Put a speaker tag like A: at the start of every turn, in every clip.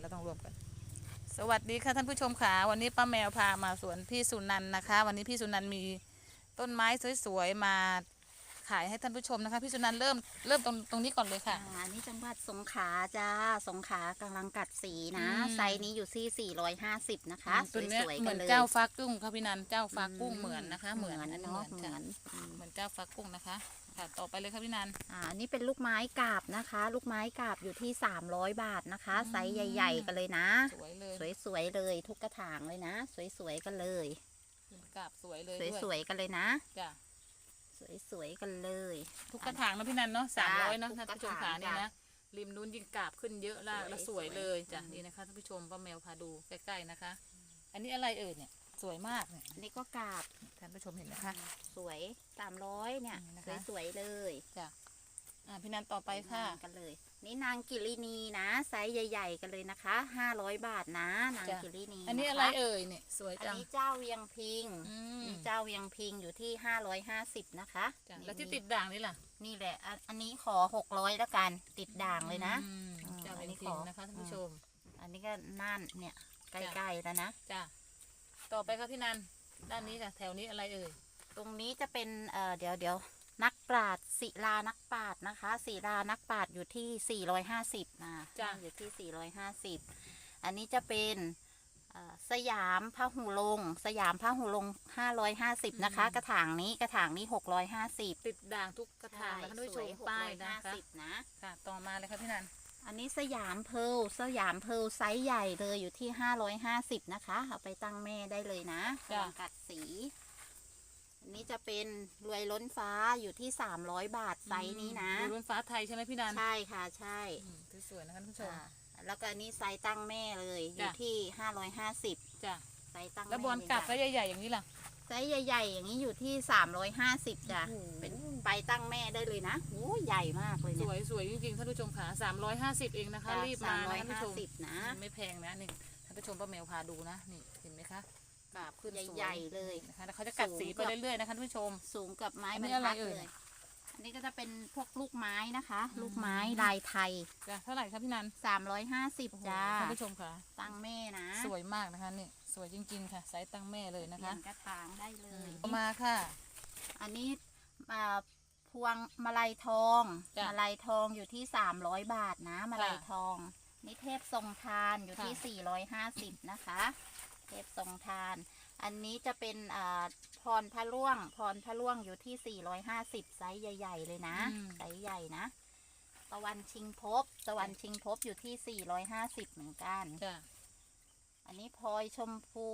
A: เราต้องรวมกัน สวัสดีค่ะท่านผู้ชมค่ะวันนี้ป้าแมวพามาสวนพี่สุนันท์นะคะ วันนี้พี่สุนันท์มีต้นไม้สวยๆมาขายให้ท่านผู้ชมนะคะ พี่สุนันท์เริ่มเริ่มตรงตรงนี้ก่อนเลยค่ะ
B: อ่าอันนี้จังหวัดสงขลาจ้า สงขลากำลังกัดสีนะ
A: อืม
B: ไซส์นี้อยู่ที่ 450 นะคะ
A: ตัวเนี้ย
B: สวยๆ
A: เห
B: กั
A: มือนน
B: เลย
A: เจ้าฟ้ากุ้งค่ะพี่นันเจ้าฟ้ากุ้งเหมือนนะคะ เหมือน
B: เหมือน
A: อันนี้
B: เนาะ
A: เหมือน
B: เหมื
A: ค่ะ
B: อน
A: เหมือนเจ้าฟ้ากุ้งนะคะ ค่ะต่อไปเลยค่ะพี่นัน
B: อ่าอันนี้เป็นลูกไม้กาบนะคะ ลูกไม้กาบอยู่ที่ 300 บาทนะคะ
A: อืม
B: ไซส์ใหญ่ ๆ กันเลยนะ
A: สวยเลย
B: สวยๆเลยทุกกระถางเลยนะ สวยๆกันเลย
A: กาบสวยเลยด้วย
B: สวยๆกันเลยนะ
A: จ้ะ
B: สวยๆกันเลย
A: ทุกกระถางนะพี่นันเนาะสามร้อยเนาะ
B: ทุก
A: ท่าน
B: กระ
A: ผู้ชม
B: ถา
A: ขางนี่
B: จ้ะ
A: นะริมนู้นยิ่งกาบขึ้นเยอะลากแล้ว
B: ส
A: ส
B: ว
A: วยยเลยจ้ะ
B: อืม
A: นี่นะคะท่านผู้ชมป้าแมวพาดูใกล้ๆนะคะ อันนี้อะไรเอ่ยเนี่ย สวยมากเนี่ย
B: อันนี้ก็กาบ
A: ท่านผู้ชมเห็นนะคะ
B: สวย300เนี่ย
A: นี่นะคะ
B: สวยๆเลย
A: จ้ะอ่าพี่นันต่อไปค่ะ
B: กันเลย นี่นางกิรินีนะไซส์ใหญ่ ๆ กันเลยนะคะห้าร้อยบาทนะ นาง
A: จ้ะ
B: กิรินี
A: อันนี้
B: ค
A: อะไรเอ่ยเนี่ยสวย
B: อัน
A: จัง
B: นี้เจ้าเวียงพิง
A: อืม
B: นี่เจ้าเวียงพิงอยู่ที่ห้าร้อยห้าสิบนะคะ
A: จ้ะ
B: นี่
A: แล้วที่ติดด่างนี่ล่ะ
B: นี่แหละอันอันนี้ขอหกร้อยแล้วกันติดด่างเลยนะ
A: อืม
B: อืม
A: เจ้า
B: อั
A: เป็นน
B: นี้
A: พิ
B: ข
A: ง
B: อ
A: นะคะท่านผู้ชม
B: อันนี้ก็น่านเนี่ยใกล้ๆแล้วนะ
A: จ้ะ ต่อไปค่ะพี่นันด้านนี้ค่ะแถวนี้อะไรเอ่ย
B: ตรงนี้จะเป็นเอ่อเดี๋ยวเดี๋ยวนักปราชญ์ศิลานักปราชญ์นะคะศิลานักปราชญ์อยู่ที่ 450นะ
A: จ้ะ
B: อยู่ที่ 450 อันนี้จะเป็นเอ่อสยามพระหูลงสยามพระหูลง550 นะคะกระถางนี้กระถางนี้ 650
A: ติดด่างทุกกระถางนะคะท่านผู้ชมป้ายนะคะ
B: 650นะ
A: ค่ะต่อมาเลยค่ะพี่นัน
B: อันนี้สยามเพร์ลสยามเพร์ลไซส์ใหญ่เลยอยู่ที่550นะคะ เอาไปตั้งแม่ได้เลยนะ
A: จ้ะ
B: กำลังกัดสี อันนี้จะเป็นรวยล้นฟ้าอยู่ที่300บาทไซส์นี้นะ
A: ดูรุ่นฟ้าไทยใช่ไหมพี่นัน
B: ใช่ค่ะใช่
A: อืมสวยๆนะคะท่านผู้ชม
B: ค่ะแล้วก็อันนี้ไซส์ตั้งแม่เลยอยู่
A: จ้ะ
B: ที่550
A: จ้ะ
B: ไซส์ตั้ง
A: แล้ว
B: แม่
A: บอลกลับก็
B: ใหญ่
A: ใหญ่ๆอย่างนี้ล่ะ
B: ไซส์ใหญ่ ๆ อย่างนี้อยู่ที่350จ้ะ
A: โอ้โห
B: เป็นไปตั้งแม่ได้เลยนะโอ้ใหญ่มากเลย
A: ส
B: เนี่ย
A: วยสวยจริงๆท่านผู้ชมค่ะสามร้อยห้าสิบเองนะคะ
B: จ้ะ
A: รีบมานะท่านผู้ชม
B: 350นะ
A: ไม่แพงนะนี่ท่านผู้ชมป้าแมวพาดูนะนี่เห็นไหมคะกราบขึ้นสวย
B: ใหญ่ๆเลย
A: นะคะแล้วเขาจะกัดสีไป
B: สูงกับ
A: เรื่อยๆนะคะท่านผู้ชม
B: สูงกับไม้
A: อัน
B: บร
A: นี้
B: ร
A: อะไร
B: ทัด
A: เอ่ย
B: เลยอันนี้ก็จะเป็นพวกลูกไม้นะคะ
A: อืม
B: ลูกไม้ลายไทย
A: จ้ะเท่าไหร่คะพี่นัน
B: 350
A: โอ้โห
B: จ้า
A: ท่านผู้ชมค่ะ
B: ตั้งแม่นะ
A: สวยมากนะคะนี่ สวยจริงๆค่ะไซส์ตั้งแม่เลยนะ
B: เปลี่
A: คะ
B: ยนกระถางได้เล
A: อื
B: ย
A: มต่อมาค่ะ
B: อันนี้อ่าพวงมาลัยทอง
A: จ้ะ
B: มาลัยทองอยู่ที่300บาทนะมาลัยทองนี่เทพทรงทานอยู่ที่
A: ค่ะ
B: 450นะคะเทพทรงทาน อันนี้จะเป็นอ่าพรพระล่วง พรพระล่วงอยู่ที่450ไซส์ใหญ่ ๆ เลยนะ
A: อืม
B: ไซส์ใหญ่นะตะวันชิงภพตะวันชิงภพอยู่ที่450เหมือนกัน
A: จ้ะ
B: อันนี้พลอยชมพู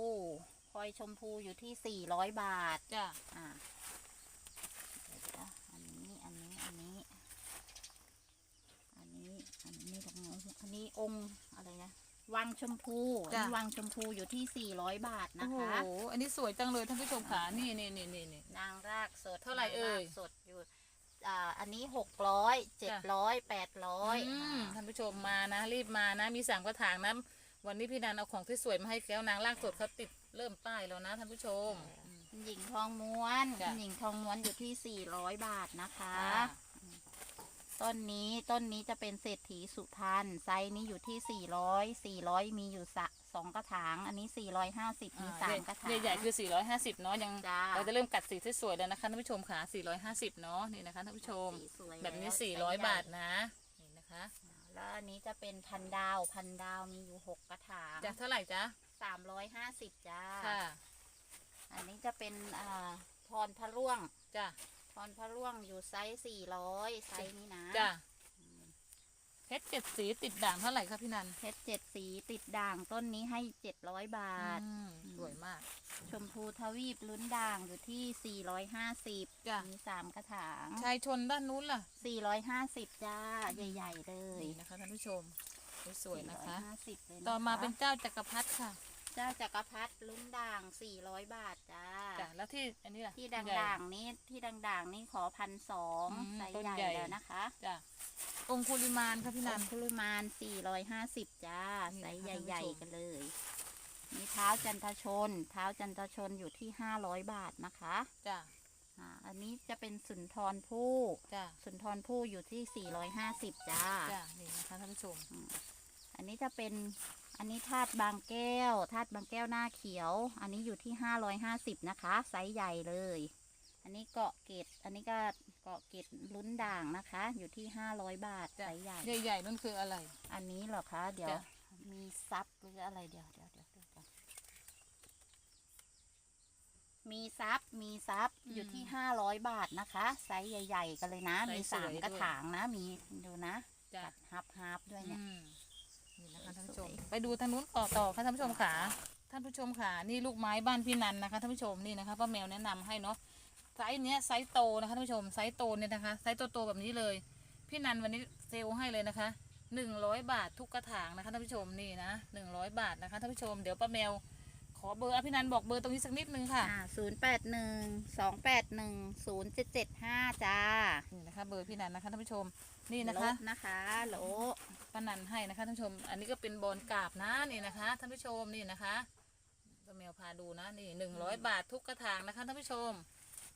B: พลอยชมพูอยู่ที่400บาท
A: จ้ะ
B: อ่าเดี๋ยวนะอันนี้ อันนี้ อันนี้ อันนี้ อันนี้ตรงไหนอันนี้องค์อะไรนะ วังชมพูอันนี้วังชมพูอยู่ที่400บาท
A: โอ้
B: นะ
A: โห
B: คะ
A: อันนี้สวยจังเลยท่านผู้ชมค่ะนี่นี่นี่นี่นี่
B: นางรากสด
A: เท่าไหร่เอ่ย
B: นงรากสดอยู่ อ่า อันนี้หกร้อยเจ็ดร้อยแปดร้อย
A: มท่านผู้ชมมานะ รีบมานะ มีสามกระถางนะ วันนี้พี่นันเอาของที่สวยมาให้แก้วนางลากสดเขาติดเริ่มป้ายแล้วนะท่านผู้ชม
B: หญิงทองม้วน
A: จ้ะ
B: หญิงทองม้วนอยู่ที่สี่ร้อยบาทนะคะ
A: ค่ะ
B: ต้นนี้ต้นนี้จะเป็นเศรษฐีสุพรรณไซส์นี้อยู่ที่สี่ร้อยสี่ร้อยมีอยู่สะสองกระถาง อันนี้สี่ร้อยห้าสิบมีสามกระถาง
A: ใหญ่ๆคือ 450 เนาะยัง
B: จ้า
A: เราจะเริ่มกัดสีที่สวยแล้วนะคะท่านผู้ชมค่ะ450 เนาะนี่นะคะท่านผู้ชม
B: สีสวย
A: แบบนี้
B: ล้วไซส์ใหญ่
A: 400 บาทนะนี่นะคะ
B: แล้วอันนี้จะเป็นพันดาวพันดาวมีอยู่หกกระถาง
A: จะเท่าไหร่จ๊ะ
B: สามร้อยห้าสิบจ้า
A: ค่ะ
B: อันนี้จะเป็นอ่าพรพระร่วง
A: จ้ะ
B: พรพระร่วงอยู่ไซส์สี่ร้อยไซส์นี้นะ
A: จ้ะ เพชรเจ็ดสีติดด่างเท่าไหร่คะพี่นัน
B: เพชรเจ็ดสีติดด่างต้นนี้ให้เจ็ดร้อยบาท
A: อืมสวยมาก
B: ชมพูทวีปลุ้นด่างอยู่ที่สี่ร้อยห้าสิบ
A: จ้ะ
B: มีสามกระถาง
A: ชายชนด้านนู้นล่ะ
B: สี่ร้อยห้าสิบจ้า ใหญ่ ๆ เลย
A: นี่นะคะท่านผู้ชมสวยๆนะคะ
B: 450เลยะคะ
A: ต่อมาเป็นเจ้าจักรพรรดิค่ะ
B: เจ้าจักรพรรดิลุ้นด่างสี่ร้อยบาทจ้า
A: จ้ะแล้วที่อันนี้ล่ะ
B: ที่
A: ใหญ่
B: ด่างๆนี้ที่ด่างๆนี่ขอพันสอง
A: อืม
B: ไซส์
A: ต้น
B: ใหญ่
A: ใหญ่
B: แล้วนะคะ
A: จ้ะองคุลิมานค่ะพี่นัน
B: ปริมาณสี่ร้อยห้าสิบจ้า
A: นี่
B: ไซส์
A: นะคะ
B: ใหญ่
A: ท่านผู้ชม
B: ๆกันเลยมีเท้าจันทชน เท้าจันทชนอยู่ที่ห้าร้อยบาทนะคะ
A: จ้ะ
B: อ่าอันนี้จะเป็นสุนทรภู่
A: จ้ะ
B: สุนทรภู่อยู่ที่สี่ร้อยห้าสิบจ้า
A: จ้ะนี่นะคะท่านผู้ชม
B: อันนี้จะเป็น อันนี้ธาตุบางแก้วธาตุบางแก้วหน้าเขียว อันนี้อยู่ที่ห้าร้อยห้าสิบนะคะ ไซส์ใหญ่เลย อันนี้เกาะเกตอันนี้ก็เกาะเกตลุ้นด่างนะคะ อยู่ที่ห้าร้อยบาท ไซ
A: จ้ะ
B: ส์ใหญ่
A: ใหญ่ๆนั่นคืออะไร
B: อันนี้เหรอคะ เดี๋ยว
A: จ้ะ
B: มีซับหรืออะไรเดี๋ยวเดี๋ยวเดี๋ยวดูก่อนมีซับมีซับอยู่ที่ห้าร้อยบาทนะคะ ไซส์ใหญ่ ๆ กันเลยนะ
A: ไซส์
B: มี
A: ส
B: สาม
A: วยด้วย
B: กระถางนะ มีดูนะ
A: จ้ะ
B: กัดฮับฮับด้วยเนี่ย
A: อืม นี่นะคะท่านผู้ชม
B: สวย
A: ไปดูทางนู้นต่อต่อค่ะท่านผู้ชมขาท่านผู้ชมขานี่ลูกไม้บ้านพี่นันนะคะท่านผู้ชมนี่นะคะป้าแมวแนะนำให้เนาะไซส์เนี้ยไซส์โตนะคะท่านผู้ชมไซส์โตเนี่ยนะคะไซส์โตๆแบบนี้เลย พี่นันวันนี้เซลล์ให้เลยนะคะหนึ่งร้อยบาททุกกระถางนะคะท่านผู้ชมนี่นะหนึ่งร้อยบาทนะคะท่านผู้ชมเดี๋ยวป้าแมวขอเบอร์อะพี่นันบอกเบอร์ตรงนี้สักนิดนึงค่ะ
B: อ่าศูนย์แปดหนึ่งสองแปดหนึ่งศูนย์เจ็ดเจ็ดห้าจ้า
A: นี่นะคะเบอร์พี่นันนะคะท่านผู้ชม นี่นะคะ
B: โลนะคะโหล
A: ป้านันให้นะคะท่านผู้ชม อันนี้ก็เป็นบอลกราบนะนี่นะคะท่านผู้ชมนี่นะคะป้าแมวพาดูนะนี่หนึ่งร้อยบาททุกกระถางนะคะท่านผู้ชม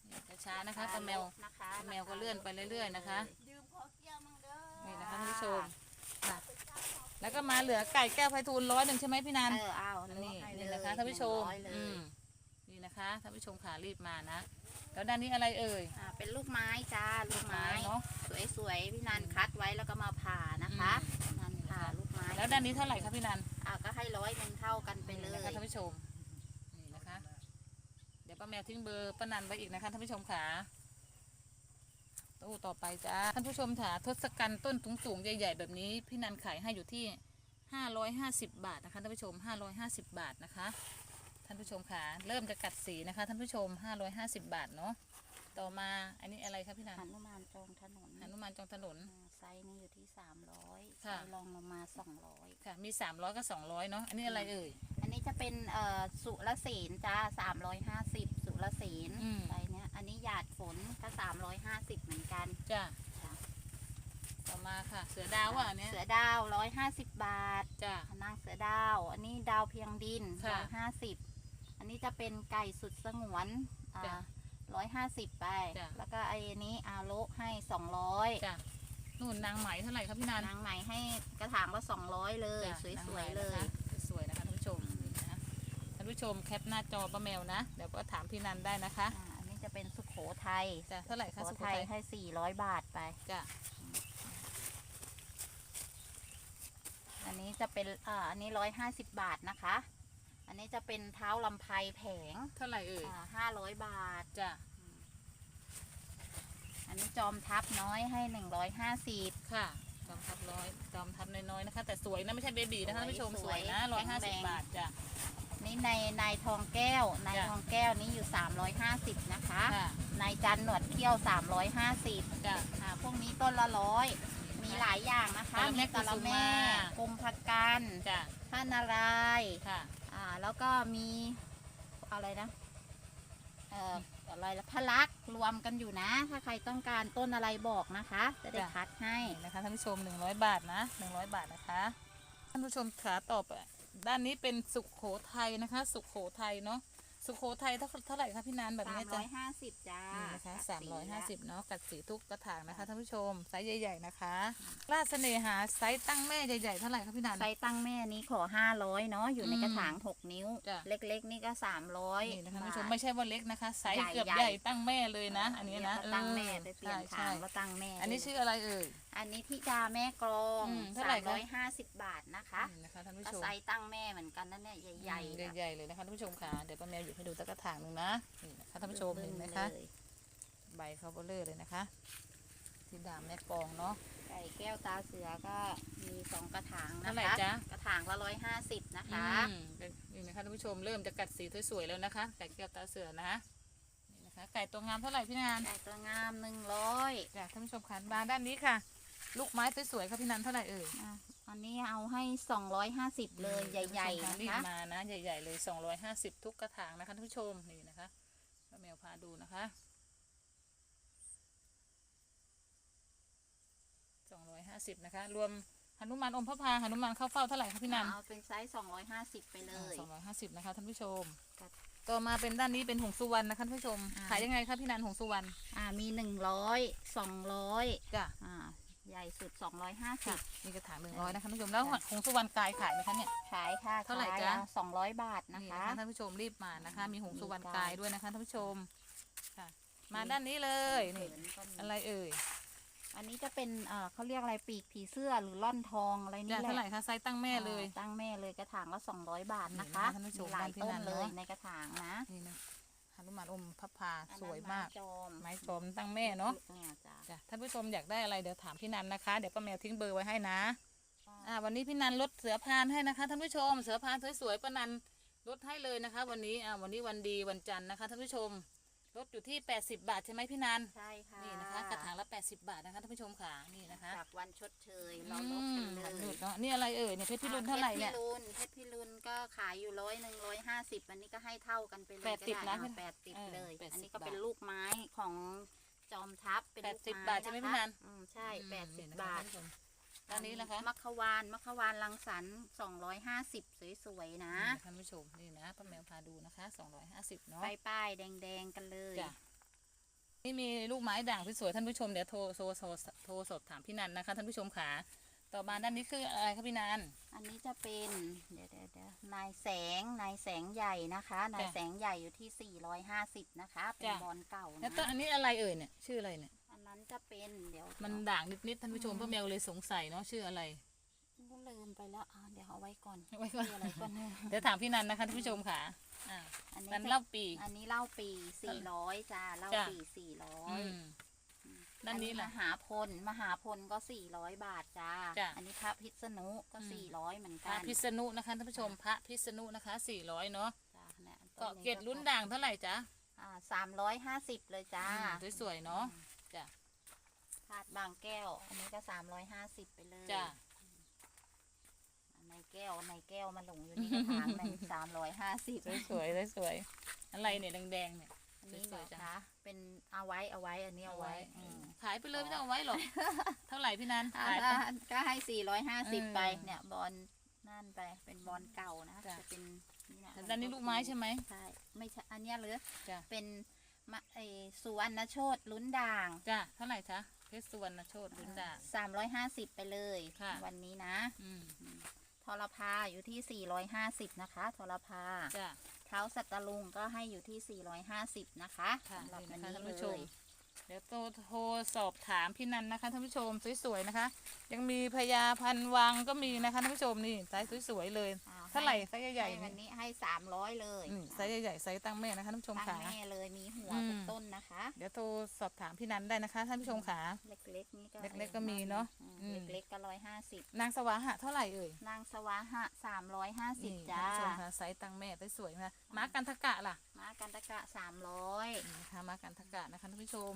A: นี่ช้าๆนะคะป้าแมว
B: นะคะ
A: ป้าแมวก็เลื่อนไปเรื่อย ๆ นะคะ
B: ยืมขอเกี่ยวมั่งเด้อ
A: นี่นะคะท่านผู้ชมค่ะแล้วก็มาเหลือไก่แก้วไพฑูรย์ร้อยหนึ่งใช่ไหมพี่นัน
B: เออเอา
A: นี่
B: ให้
A: นี่
B: เลย
A: นะคะท่านผู้ชม
B: หงร้อยเลย
A: อืมนี่นะคะท่านผู้ชมขารีบมานะ แล้วด้านนี้อะไรเอ่ย
B: อ่าเป็นลูกไม้จ้าลูกไม้
A: เนาะ
B: สวยๆพี่นันคัดไว้แล้วก็มาผ่านะคะนันผ่าลูกไม้
A: แล้วด้านนี้เท่าไหร่คะพี่นัน
B: อ่าก็ให้ร้อยหนึ่งเท่ากันไปเล
A: นี่
B: ย
A: นะคะท่านผู้ชม นี่นะคะ เดี๋ยวป้าแมวทิ้งเบอร์ป้านันไว้อีกนะคะท่านผู้ชมขาตู้ต่อไปจ้า ท่านผู้ชมค่ะทศกัณฐ์ต้นสูงๆใหญ่ ๆ แบบนี้ พี่นันขายให้อยู่ที่ห้าร้อยห้าสิบบาทนะคะท่านผู้ชมห้าร้อยห้าสิบบาทนะคะ ท่านผู้ชมค่ะ เริ่มจะกัดสีนะคะ ท่านผู้ชมห้าร้อยห้าสิบบาทเนาะต่อมาอันนี้อะไรคะพี่นัน
B: หนุมานจองถนน
A: หนุมานจองถนน
B: อ่าไซส์นี้อยู่ที่สามร้อยไซ
A: ค่ะ
B: ส์รองลงมาสองร้อย
A: ค่ะ มีสามร้อยกับสองร้อยเนาะอันนี้อะไรเอ่ย
B: อันนี้จะเป็นเอ่อสุรศีลจ้าสามร้อยห้าสิบสุรศีล
A: อืม
B: ไซส์เนี้ยอันนี้หยาดฝนก็สามร้อยห้าสิบเหมือนกัน
A: จ้า
B: จ้ะ
A: ต่อมาค่ะ เสือดาวอะอันเนี้ย
B: เสือดาวร้อยห้าสิบบาท
A: จ้า
B: นางเสือดาว อันนี้ดาวเพียงดิน
A: ค่ะ
B: ร้อยห้าสิบอั นนี้จะเป็นไก่สุดสงวน
A: จ้ะ
B: ร้อยห้าสิบไป
A: จ้ะ
B: แล้วก็ไอ้นี้อาโลให้สองร้อย
A: จ้านู่นนางไหมเท่าไหร่ครับพี่นัน
B: นางไหมให้กระถางละสองร้อยเลย
A: จ้ะ
B: สวยๆเลย
A: นะคะสวยๆนะคะท่านผู้ชมนี่นะท่านผู้ชมแคปหน้าจอป้าแมวนะ เดี๋ยวก็ถามพี่นันได้นะคะ
B: อ่าอันนี้จะเป็นสุโขทัย
A: จ้ะเท่าไหร่
B: สุ
A: คะ
B: โข
A: สุโข
B: ทัย
A: ทัย
B: ให้สี่ร้อยบาทไป
A: จ้ะ
B: อันนี้จะเป็นอ่าอันนี้ร้อยห้าสิบบาทนะคะ อันนี้จะเป็นเท้าลำไพแผง
A: เท่าไหร่เอ่ย
B: ห้าร้อยบาท
A: จ้ะ
B: อันนี้จอมทัพน้อยให้หนึ่งร้อยห้าสิบ
A: ค่ะ จอมทับร้อย จอมทับน้อยๆนะคะ แต่สวยนะไม่ใช่เบบีนะคะท่านผู้ชม
B: ส
A: ส
B: ว
A: วยยนะ
B: แข็
A: ร้อย
B: ง
A: ห้า
B: แร
A: สิบ
B: ง
A: บาทจ้ะ
B: นี่ในนายทองแก้วนาย
A: จ้ะ
B: ทองแก้วนี้อยู่สามร้อยห้าสิบนะคะ
A: ค่ะ
B: นายจันหนวดเขี้ยวสามร้อยห้าสิบ
A: จ้ะ
B: อ่าพวกนี้ต้นละร้อยมีหลายอย่างนะคะ
A: กะละแม่
B: มีกะละแม่
A: กุสุมา
B: กุมภกัน
A: จ้ะ
B: พระนารายณ์
A: ค่ะ
B: อ่า แล้วก็มีอะไรนะเอ่ออะไรละพระลักษณ์รวมกันอยู่นะ ถ้าใครต้องการต้นอะไรบอกนะคะ จะได้คัดให้
A: นี่นะคะท่านผู้ชมหนึ่งร้อยบาทนะหนึ่งร้อยบาทนะคะ ท่านผู้ชมขาต่อไปด้านนี้เป็นสุขโขทัยนะคะ สุขโขทัยเนาะ สุขโขทัยเท่าเท่าไหร่คะพี่นันแบบ
B: สา
A: นี้
B: ม
A: จ้ะ
B: ร้อยห้าสิบจ้า
A: นี่นะคะ
B: กัด
A: สามร้อยห้าสิบ
B: ละ
A: เนาะกัดสีทุกกระถางนะคะท่านผู้ชมไซส์ใหญ่ ๆนะคะลาดเสน่หาไซส์ตั้งแม่ใหญ่ๆเท่าไหร่คะพี่นัน
B: ไซส์ตั้งแม่นี้ขอห้าร้อยเนาะอยู่ใน
A: อืม
B: กระถางหกนิ้ว
A: จ้ะ
B: เล็กๆ นี่ก็สามร้อย
A: นี่นะคะท่านผู้ชมไม่ใช่ว่าเล็กนะคะไซส์
B: ใหญ่
A: เกือบ
B: ใหญ่
A: ใหญ่ตั้งแม่เลยนะ อันนี้นะ
B: เยก็ตั้งแม่
A: เออ
B: ไปเปลี่ยน
A: ใช่
B: ทาง
A: ใช่
B: แล้วตั้งแม่
A: อันนี้
B: เลย
A: ชื่ออะไรเอ่ย
B: อันนี้ที่ดาแม่กรอง
A: อืมเท่าไหร่
B: สาม
A: คะ
B: ร้อยห้าสิบบาทนะคะ
A: นี่นะคะท่านผู้
B: ก็
A: ชม
B: ไซส์ตั้งแม่เหมือนกันนั่นเนี่ยใหญ่
A: อืม
B: ๆนะ
A: ใหญ่ๆเลยนะคะท่านผู้ชมค่ะเดี๋ยวป้าแมวหยิบให้ดูตะกระถางหนึ่งนะนี่นะคะท่านผู้ชมเห็นไหมคะ
B: เลย
A: ใบเขาเบลเลอร์เลยนะคะที่ดามแม่กองเนาะ
B: ไก่แก้วตาเสือก็มีสองกระถางนะ
A: เท่าไหร่
B: คะ
A: จ๊ะ
B: กระถางละร้อยห้าสิบนะคะ
A: อืมนี่นะคะท่านผู้ชมเริ่มจะกัดสีสวยๆแล้วนะคะไก่แก้วตาเสือนะนี่นะคะ ไก่ตัวงามเท่าไหร่พี่นาน
B: ไก่ตัวงามหนึ่งร้อย
A: อยากท่านผู้ชมขันมาด้านนี้ค่ะ ลูกไม้สวยๆค่ะพี่นันเท่าไหร่เอ่ย
B: อันนี้เอาให้สองร้อยห้าสิบเลยใหญ่
A: ท่าน
B: ๆ
A: ผู้ชม
B: นะคะ
A: รีบมานะ ใหญ่ ๆ เลย 250 ทุกกระถางนะคะท่านผู้ชมนี่นะคะป้าแมวพาดูนะคะ 250 นะคะ รวมหนุมานอมพระพาหนุมานเข้าเฝ้าเท่าไหร่คะพี่นัน
B: เอาเป็นไซส์สองร้อยห้าสิบไปเลย
A: สองร้อยห้าสิบนะคะท่านผู้ชม
B: ครับ
A: ต่อมาเป็นด้านนี้เป็นหงสุวรรณนะคะท่านผู้ชม
B: อ่า
A: ขายยังไงคะพี่นันหงสุวรรณ
B: อ่ามีหนึ่งร้อยสองร้อย
A: จ้ะ
B: อ่าใหญ่สุดสองร้อยห้าสิ
A: ค่ะ
B: บ
A: นี่กระถางหนึ่งร้อยนะคะท่านผู้ชมแล้ว
B: ค่ะ
A: หงสุวรรณกายขายไหมคะเนี่ย
B: ขายค่ะ
A: เท่าไหร่จ๊ะ
B: สองร้อยบาทนะ
A: นี่
B: คะ
A: นะคะท่านผู้ชมรีบมานะคะ มีหงสุวรรณ
B: มี
A: กา
B: กายย
A: ด้วยนะคะท่านผู้ชมค่ะ มาด้านนี้เลยนี่
B: เขิก็มี
A: อะไรเอ่ย
B: อันนี้จะเป็นเอ่อเขาเรียกอะไรปีกผีเสื้อหรือล่อนทองอะไร
A: จะ
B: นี่แหละ
A: เท่าไหร่คะไซส์ตั้งแม่เลย
B: อ่าตั้งแม่เลยกระถางละสองร้อยบาท
A: นี่
B: นะ
A: นะคะ
B: คะ
A: ท่านผู้ชม
B: มีหลาย
A: บ้านพี่
B: ต้
A: นั
B: น
A: น
B: เลย
A: เนอะ
B: ในกระถางนะ
A: นี่นะ ฮนุมานอมพับพา
B: อัน
A: ส
B: นั้น
A: วยมาก
B: ไจอม
A: ไม้กลมตั้งแม่เนาะ
B: เนี่ยจ้ะ
A: จ้ะท่านผู้ชมอยากได้อะไรเดี๋ยวถามพี่นันนะคะ เดี๋ยวป้าแมวทิ้งเบอร์ไว้ให้นะอ่าวันนี้พี่นันลดเสือพานให้นะคะท่านผู้ชม เสือพานสวยๆป้านันลดให้เลยนะคะ วันนี้อ่าวันนี้วันดีวันจันทร์นะคะท่านผู้ชม ลดอยู่ที่ 80 บาทใช่ไหมพี่นัน
B: ใช่ค่ะ
A: นี่นะคะกระถางละ 80 บาทนะคะท่านผู้ชมค่ะนี่นะคะ
B: จากวันชดเชย
A: อื
B: เราลด
A: ม
B: กัน
A: หัน
B: เล
A: หนุ
B: ย
A: ดเนาะนี่อะไรเอ่ยเนี่ยเพชรพิรุณเท่าไหร่เนี่ย
B: เพชรพิรุณเพชรพิรุณก็ขายอยู่ร้อยหนึ่งร้อยห้าสิบอันนี้ก็ให้เท่ากันไปเลย
A: แปดสิบ
B: ก็
A: นะ
B: ได้แปดสิบ
A: เออ
B: เลย
A: แปดสิบ
B: อันนี้ก็
A: บาท
B: เป็นลูกไม้ของจอมทัพเป็นลูก
A: แปดสิบ
B: ไม้
A: บาทใช่ไหมพี่นัน
B: อืมใช่แปดสิบ
A: นี่นะคะ
B: บาท
A: ท่านผู้ชมด้านนี้นะคะ
B: มัคควานมัคควานรังสรรค์สองร้อยห้าสิบสวยๆนะ
A: นี่ท่านผู้ชมนี่นะป้าแมวพาดูนะคะ250เนาะ
B: ป้ายป้ายๆแดงๆกันเลย
A: จ้ะนี่มีลูกไม้ด่างสวยๆท่านผู้ชมเดี๋ยวโทรโทรโทรโทรสอบถามพี่นันนะคะ ท่านผู้ชมค่ะต่อมาด้านนี้คืออะไรคะพี่นัน
B: อันนี้จะเป็นเดี๋ยวเดี๋ยวเดี๋ยวนายแสงนายแสงใหญ่นะคะนายแสงใหญ่อยู่ที่ 450 นะคะ เป็นบอลเก่า
A: แล้ว
B: นะ
A: ต้นอันนี้อะไรเอ่ยเนี่ยชื่ออะไรเนี่ย
B: อันนั้น จะเป็นเดี๋ยว
A: มันด่างนิดๆท่านผู้ชมป้าแมวเลยสงสัยเนาะชื่ออะไร
B: ก็ลืมไปแล้วอ่าเดี๋ยวเอาไว้ก่อน
A: ไว้ก่อน
B: ชื่ออะไรก่อนเนี่ย
A: เดี๋ยวถามพี่นันนะคะท่านผู้ชมค่ะอ่า
B: อันนี้
A: นัน
B: จะ
A: เล่าปี
B: อันนี้เหล่าปี400จ้าเหล่า
A: จ้ะ
B: ปี
A: อืม
B: 400
A: ด้านนี้
B: ม
A: ล่ะ
B: หาพลมหาพลก็400บาทจ้า
A: จ้ะ
B: อันนี้พระพิษณุก็
A: อืม
B: 400เหมือน
A: พ
B: กั
A: ระ
B: น
A: พิษณุนะคะท่านผู้ชมพระพิษณุนะคะ400เนาะ
B: จ้ะเนี่ย
A: เกาะเกตลุ้นด่างเท่าไหร่จ๊ะ
B: อ่าสามร้อยห้าสิบเลยจ้า
A: อืมสวยๆเนาะจ้ะ
B: ถาดบางแก้ว อันนี้ก็สามร้อยห้าสิบไปเลย
A: จ้ะ
B: ในแก้วในแก้วมาหลงอยู่นี่กระถางหนึ่งสามร้อยห้าสิบ
A: สวยๆสวยๆอะไรเนี่ยแดงๆเนี่ย
B: อันนี้
A: สวยๆจัง
B: นะคะเป็นเอาไว้เอาไว้อันนี้เอาไว้อืม
A: ขายไปเลยไม่ต้องเอาไว้หรอกเท่าไหร่พี่นัน
B: อ่า
A: ขายไป
B: ก็ก็ให้สี่ร้อยห้าสิบ
A: เออ
B: ไปเนี่ยบอลนั่นไปเป็นบอลเก่านะ
A: จ้ะ
B: จะเป็นนี่นะ
A: แต่ด้านนี้ลูกไม้ใช่ไหม
B: ใช่ไม่ใช่อันเนี้ยเหรือ
A: จ้ะ
B: เป็นมะไอสุวรรณโชตลุ้นด่าง
A: จ้ะเท่าไหร่จ๊ะเพ ชรสุวรรณโชตลุ้นด่าง
B: สามร้อยห้าสิบไปเลย
A: ค่ะ
B: วันนี้นะ
A: อืม
B: ทรพาอยู่ที่450นะคะทรพา
A: จ้ะ
B: เท้าสัตตะลุงก็ให้อยู่ที่450นะคะ
A: ค่ะ
B: สำหรับ
A: นี่
B: อัน
A: นะคะ
B: นี้
A: ท่าน
B: เล
A: ผู้ชม
B: ย
A: เดี๋ยวโทรโทรสอบถามพี่นันนะคะท่านผู้ชมสวยๆนะคะ ยังมีพญาพันวังก็มีนะคะท่านผู้ชมนี่ไซส์สวยๆเลย
B: อ่า
A: เท่าไหร่ไซส์ใหญ่
B: ให้
A: ๆ
B: วั
A: นี่
B: นนี้ให้300เลย
A: อืมไซส์ใหญ่ๆไซส์ตั้งแม่นะคะท่านผู้ชม
B: ตั้ง
A: ค่ะ
B: แม่เลยมีหัว
A: อืม
B: เป็นต้นนะคะ
A: เดี๋ยวโทรสอบถามพี่นันได้นะคะท่านผู้ชมค่ะ
B: เล็กๆนี่ก็
A: เล็กๆก็มีเนอะ
B: อืม
A: อืม
B: เล็กๆก็150
A: นางสวาหะเท่าไหร่เอ่ย
B: นางสวาหะ
A: นี่
B: 350จ้า
A: ท่านผู้ชมค่ะไซส์ตั้งแม่ไซส์สวยนะคะม้ากันทกะล่ะ
B: มากันตะกะ300
A: นี่นะคะม้ากันทกะนะคะท่านผู้ชม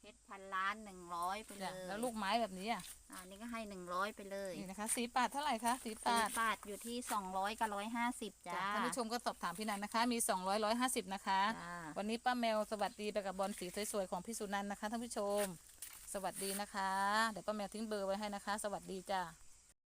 B: เพชรพันล้าน100ไปเล
A: จ้ะ
B: ย
A: แล้วลูกไม้แบบนี้อะ
B: อ่านี่ก็ให้100ไปเลย
A: นี่นะคะ สีปาดเท่าไหร่คะสี
B: ปา
A: ปา
B: ด
A: ด
B: ปาดอยู่ที่200กับ150จ้า
A: จ้ะท่านผู้ชมก็สอบถามพี่นันนะคะ มี 200 150 นะคะ
B: จ้า
A: วันนี้ป้าแมวสวัสดีไปกับบอลสีสวยๆของพี่สุนันท์นะคะท่านผู้ชม สวัสดีนะคะ เดี๋ยวป้าแมวทิ้งเบอร์ไว้ให้นะคะ สวัสดีจ้า